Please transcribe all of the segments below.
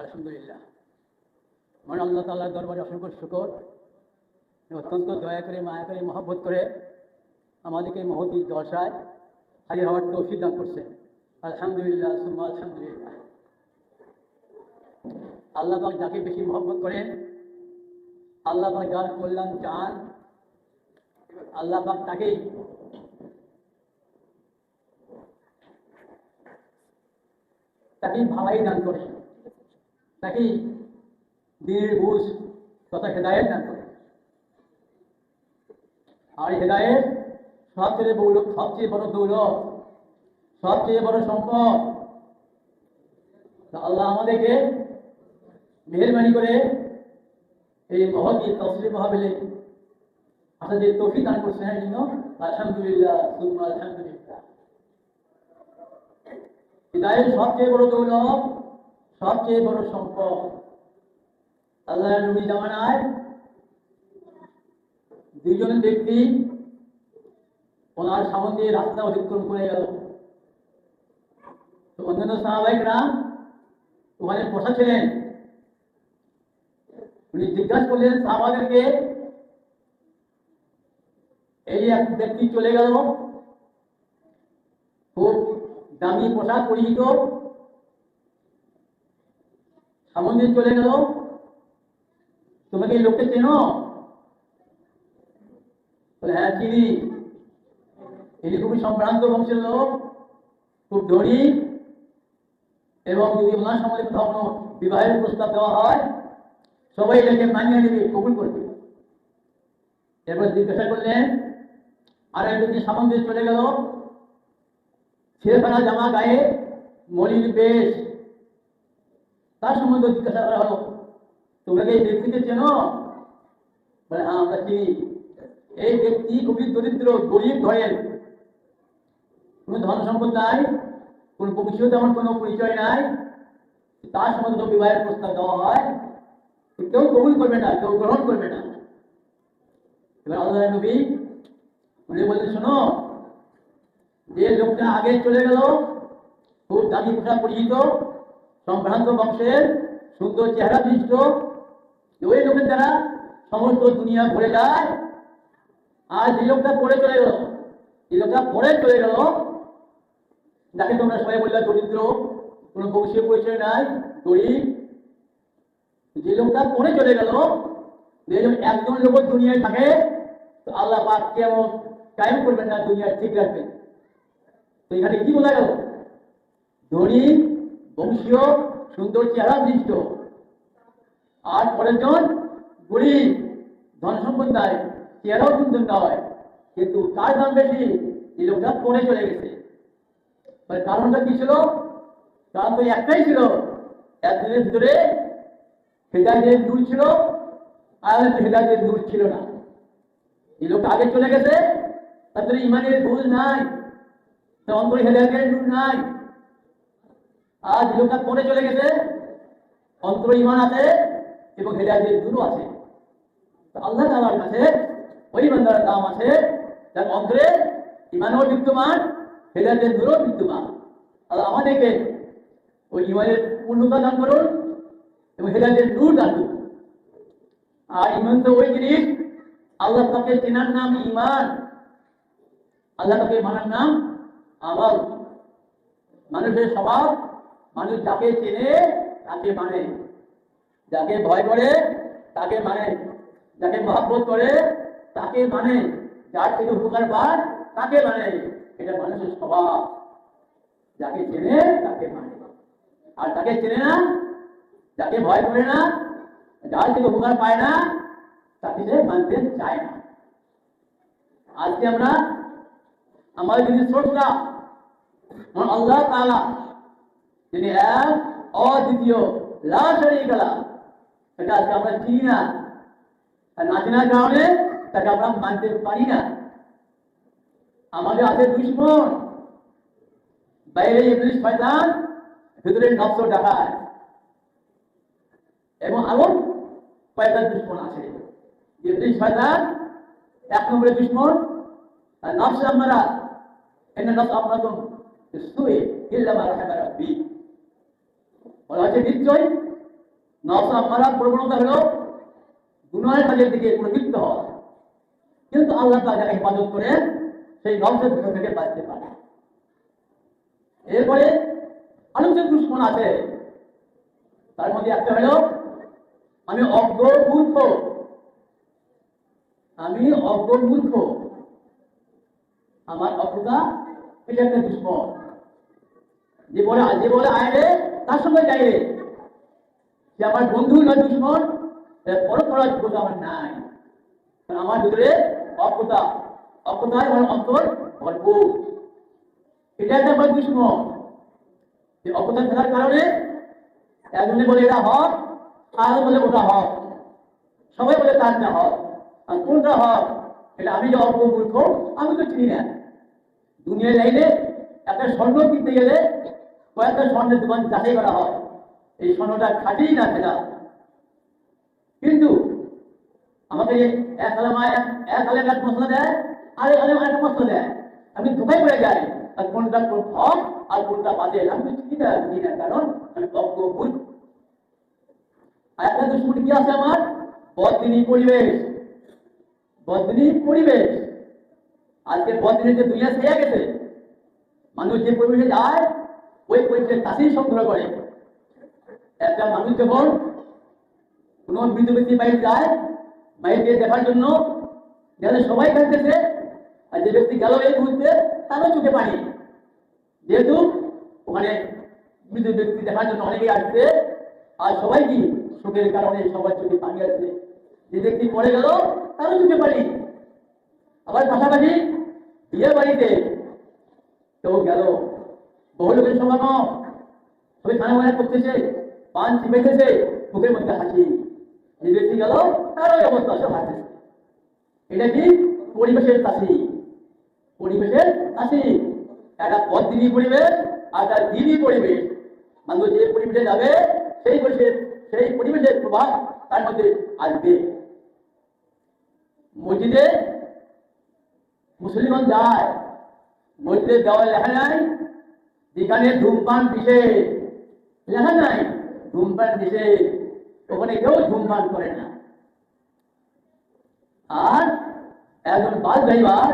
আলহামদুলিল্লাহ। মানে আল্লাহ তাল্লাহ দরবারে অসংখ্য শুকর। অত্যন্ত দয়া করে, মায়া করে, মহব্বত করে আমাদেরকে মহতি দশায় হাজির হওয়ার তৌফিক দান করছে আলহামদুলিল্লাহ, সুম্মা আলহামদুলিল্লাহ। আল্লাহ পাক যাকে বেশি মহব্বত করেন, আল্লাহ পাক যার কল্যাণ চান, আল্লাহ পাক তাকেই তাকেই ভালাই দান করে তাকেই দিনের বুঝ তথা হেদায়ত দান করে। আর হেদায়ত সবচেয়ে বড় সবচেয়ে বড় দৌলত, সবচেয়ে বড় সম্পদ। আল্লাহ আমাদেরকে মেহরবানি করে এই মহতি তসলি মহাবিলে আপনাদের তফি দান করছেন। এই জন্য আলহামদুলিল্লাহ, সুম্মা আলহামদুলিল্লাহ। হৃদয়ের সবচেয়ে বড় দৌলত সবচেয়ে বড় সম্পদ আল্লাহ নবী জামানায় দুইজন ব্যক্তি ওনার সামনে দিয়ে রাস্তা অতিক্রম করে গেল। অন্যান্য সাহাবাহিকরা ওখানে বসা ছিলেন। উনি জিজ্ঞাসা করলেন সাহাবাদেরকে, এই এক ব্যক্তি চলে গেল। খুব দামি পোশাক পরিহিত। সামনে দিয়ে চলে গেল। তোমাকে এই লোককে চেনো? হ্যাঁ চিনি। ইনি খুবই সম্ভ্রান্ত বংশের লোক, খুব ধনী এবং যদি ওনার সম্বন্ধে কোথাও বিবাহের প্রস্তাব দেওয়া হয়, সবাই এটাকে মানিয়ে নেবে, কবুল করবে। এরপর জিজ্ঞাসা করলেন, আর একদিন সামনে দিয়ে চলে গেল, ছেলেখানা জামা গায়ে মলিন বেশ তার সম্বন্ধে জিজ্ঞাসা করা হলো। তোমরা কি এই ব্যক্তিকে চেনো? হ্যাঁ আমরা চিনি। এই ব্যক্তি খুবই দরিদ্র, গরিব ঘরের কোনো ধন সম্পদ নাই, কোনো বংশীয় তেমন কোনো পরিচয় নাই। তার সম্বন্ধে বিবাহের প্রস্তাব দেওয়া হয়। কেউ কবুল করবে না, কেউ গ্রহণ করবে না। এবার আল্লাহ নবী উনি বললেন, শোনো, যে লোকটা আগে চলে গেল, খুব দামি পোশাক পরিচিত সম্ভ্রান্ত বংশের সুন্দর চেহারা বিশিষ্ট, ওই লোকের দ্বারা সমস্ত দুনিয়া ভরে যায়। আর যে লোকটা পড়ে চলে গেল যে লোকটা পড়ে চলে গেল যাকে তোমরা সবাই বললে দরিদ্র, কোনো বংশীয় পরিচয় নাই, গরিব। যে লোকটা পড়ে চলে গেল একজন লোক দুনিয়ায় থাকে, তো আল্লাহ পাক কেমন কায়েম করবেন না দুনিয়া ঠিক রাখবেন। তো এখানে কি বোঝা গেল? ধনী বংশীয়, সুন্দর চেহারা দৃষ্ট আর পরের জন গরিব, ধন সম্পদ নাই চেহারাও সুন্দর নয়, কিন্তু তার দাম বেশি, এই লোকটা পড়ে চলে গেছে। কারণটা কি ছিল? কারণ তো একটাই ছিল, একদিনের ভিতরে হেদায়তের দূর ছিল, আর হেদায়তের দূর ছিল না। এই লোকটা আগে চলে গেছে তাদের ইমানের ভুল নাই, তার অন্তরে হেদায়তের দূর নাই। যে লোকটা পরে চলে গেছে? অন্তর ইমান আছে এবং হেদায়তের দূরও আছে। আল্লাহ তাআলার কাছে ওই বান্দার দাম আছে যার অন্তরে ইমানও বিদ্যমান, হেদায়তের দূরও বিদ্যমান। আর আমাদেরকে ওই ইমানের পূর্ণতা দান করুন এবং হেদায়তের দূর দান করুন। আর ইমান তো ওই জিনিস, আল্লাহ তাকে চেনার নাম ইমান আল্লাহ তাকে মানার নাম আমল মানুষের স্বভাব মানুষ যাকে চেনে, তাকে মানে। যাকে ভয় করে, তাকে মানে। যাকে মহাব্বত করে, তাকে মানে। যার থেকে উপকার পায়, তাকে মানে। এটা মানুষের স্বভাব। যাকে চেনে, তাকে মানে। আর তাকে চেনে না, যাকে ভয় করে না, যার থেকে উপকার পায় না, তাকে সে মানতে চায় না। আজকে আমরা আমাদের স্রষ্টা, মহান আল্লাহ তাআলা যিনি এক অদ্বিতীয় লা শারীকা লা এটা আজকে আমরা চিনি না। আর না চেনার কারণে তাকে আমরা মানতে পারি না। আমাদের আছে দুশ্মন। বাইরে ইবলিস শয়তান, ভিতরে নফস ডাকায় এবং আরও কয়েকটা দুশ্মন আছে। ইবলিস শয়তান, এক নম্বরের দুশ্মন, আর নফস আমরা এনে নফস আমাদের সুয়ে ইল্লা মা রাহামা রাব্বি বলা নিশ্চয় নফস আমারা প্রবণতা হলো গুনাহের কাজের দিকে প্রবৃত্ত হওয়া কিন্তু আল্লাহ তাআলা হেফাজত করে সেই নফসের ভিতর থেকে বাঁচতে পারে এরপরে আরও যে দুশ্মন আছে তার মধ্যে একটা হলো আমি অজ্ঞ মূর্খ আমি অজ্ঞ মূর্খ আমার অজ্ঞতা এটা একটা দুশ্মন যে বলে যে বলে আয় রে তার সঙ্গে রে যে আমার বন্ধু নয় দুশ্মন পরক করার আমার নাই। আমার ভিতরে অজ্ঞতা অজ্ঞতায় আমার অন্তর ভরপুর। এটা একটা আমার দুশ্মন। যে অজ্ঞতা থাকার কারণে একজনে বলে এটা হক আর বলে ওটা হক। সবাই বলে তার না হক। আর কোনটা হক এটা আমি যে অজ্ঞ মূর্খ, আমি তো চিনি না। দুনিয়ায় লাইনে একটা স্বর্ণ কিনতে গেলে কয়েকটা স্বর্ণের দোকান যাচাই করা হয়। এই স্বর্ণটা খাটেই না সেটা কিন্তু আমাকে এক হালে মা এক এক মশলা দেয়, আর এক হালে একটা মশলা দেয়। আমি ধোকায় পড়ে যাই? আর কোনটা কোন হক আর কোনটা বাদে আমি চিনি না চিনি না, কারণ আমি অজ্ঞ মূর্খ আর একটা দুশ্মন কি আছে আমার? বদিনী পরিবেশ। বদিনী পরিবেশ। আজকে বদিনী যে দুনিয়া ছেড়ে গেছে। মানুষ যে পরিবেশে যায় ওই পরিবেশে তাতেই সংগ্রহ করে একটা মানুষ যখন কোনো বৃদ্ধ ব্যক্তি বাইরে যায় বাইরে দেখার জন্য গেলে সবাই কাঁদতেছে আর যে ব্যক্তি গেল এই মুহূর্তে, তারও চোখে পানি। যেহেতু ওখানে বৃদ্ধ ব্যক্তি দেখার জন্য অনেকেই আসছে, আর সবাই কি শোকের কারণে সবার চোখে পানি আসছে যে ব্যক্তি পড়ে গেল, তারও চোখে পানি। আবার পাশাপাশি বিয়ে বাড়িতে তো গেল বহু লোকের সমাগম সবাই খানা বানা করতেছে, পান চিপেতেছে মুখের মধ্যে হাসি। যে ব্যক্তি গেল তার ওই অবস্থা সব হাসতেছে এটা কি? পরিবেশের কাশি পরিবেশের কাশি একটা পদ্মিনী পরিবেশ আর একটা দিনী পরিবেশ। মানুষ যে পরিবেশে যাবে, সেই পরিবেশের সেই পরিবেশের প্রভাব তার মধ্যে আসবে। মসজিদে মুসলিমান যায়। মসজিদের দেওয়াল লেখা নাই যেখানে ধূমপান নিষেধ লেখা নাই ধূমপান নিষেধ ওখানে কেউ ধূমপান করে না। আর একজন বাস ড্রাইভার,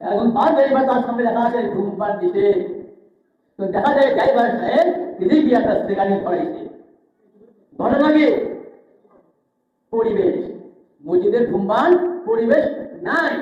একজন বাস ড্রাইভার তার সামনে লেখা আছে, ধূমপান নিষেধ তো দেখা যায় ড্রাইভার সাহেব নিজেই গিয়ে একটা সিগারেট করাইছে। ঘটনা কি? পরিবেশ। মসজিদের ধূমপান, পরিবেশ নাই।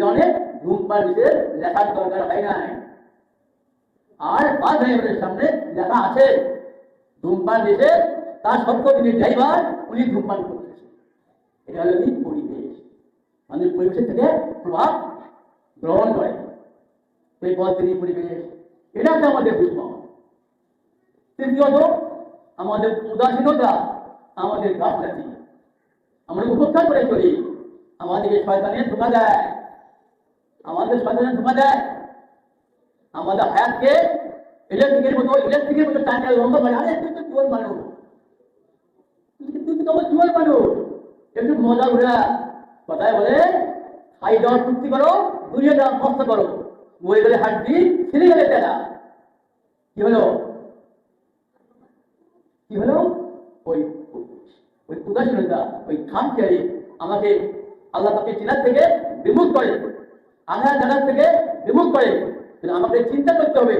কারণে ধূমপান নিষেধ লেখার দরকার হয় নাই। আর বাস ড্রাইভারের সামনে লেখা আছে, ধূমপান নিষেধ তার সত্ত্বেও তিনি ড্রাইভার উনি ধূমপান করতেছে এটা হলো কি? পরিবেশ। মানে পরিবেশের থেকে প্রভাব গ্রহণ করে। তো এই বদ্রী পরিবেশ। এটা হচ্ছে আমাদের দুশ্মন তৃতীয়ত, আমাদের উদাসীনতা আমাদের গাফলাতি। আমরা উপেক্ষা করে চলি। আমাদেরকে শয়তানের ধোকা দেয়। আমাদের শয়তানের ধোকা দেয়। আমাদের হায়াতকে ইলেকট্রিকের মতো ইলেকট্রিকের মতো টানতে লম্বা করে আরে, তুই তো চুয়াল মানুষ। তুই তো আমার চুয়াল মানুষ। একটু মজা ঘুরা কথায় বলে, খাই দেওয়ার চুক্তি করো, দুইয়ে দেওয়ার কষ্ট করো। মরে গেলে হাড্ডি, ছিঁড়ে গেলে তেলা কি হলো? কি হলো? ওই ওই উদাসীনতা, ওই খামখেয়ালি আমাকে আল্লাহ তাকে চিনার থেকে বিমুখ করে। আঘাত জানার থেকে বিমুখ করে। কিন্তু আমাকে চিন্তা করতে হবে।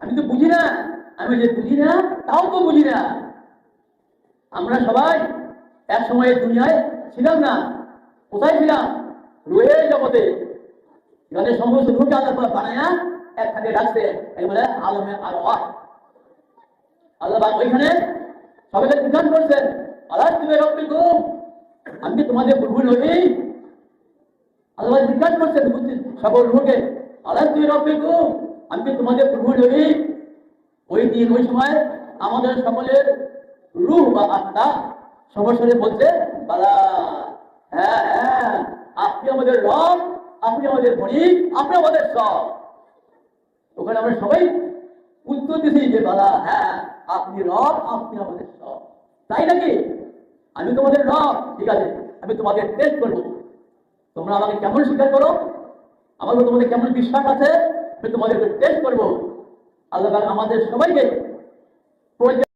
আমি তো বুঝি না। আমি যে বুঝি না, তাও তো বুঝি না। আমরা সবাই এক সময় দুনিয়ায় ছিলাম না। কোথায় ছিলাম? রয়ে জগতে। এখানে সমস্ত রূপে আল্লাহ বানায়া একখানে রাখছে এই বলে আলমে আর আল্লাহ ওইখানে সবাইকে জিজ্ঞাসা করছেন, আল্লাহ, তুমি রব্বি গুম আমি তোমাদের প্রভু নই আল্লাহ জিজ্ঞাসা করছেন সকল রূপে গুম আমি কি তোমাদের প্রভু নই। ওই দিন, ওই সময় আমাদের সকলের রূহ বা আত্মা সমস্যারে বলছে, বালা হ্যাঁ হ্যাঁ আপনি আমাদের রব, আপনি আমাদের মনিক আপনি আমাদের সব। ওখানে আমরা সবাই উত্তর দিছি যে, বালা হ্যাঁ আপনি রব, আপনি আমাদের সব। তাই নাকি? আমি তোমাদের রব, ঠিক আছে, আমি তোমাদের টেস্ট করব। তোমরা আমাকে কেমন স্বীকার করো? আমার তোমাদের কেমন বিশ্বাস আছে? আমি তোমাদের টেস্ট করব। আল্লাহ আমাদের সবাইকে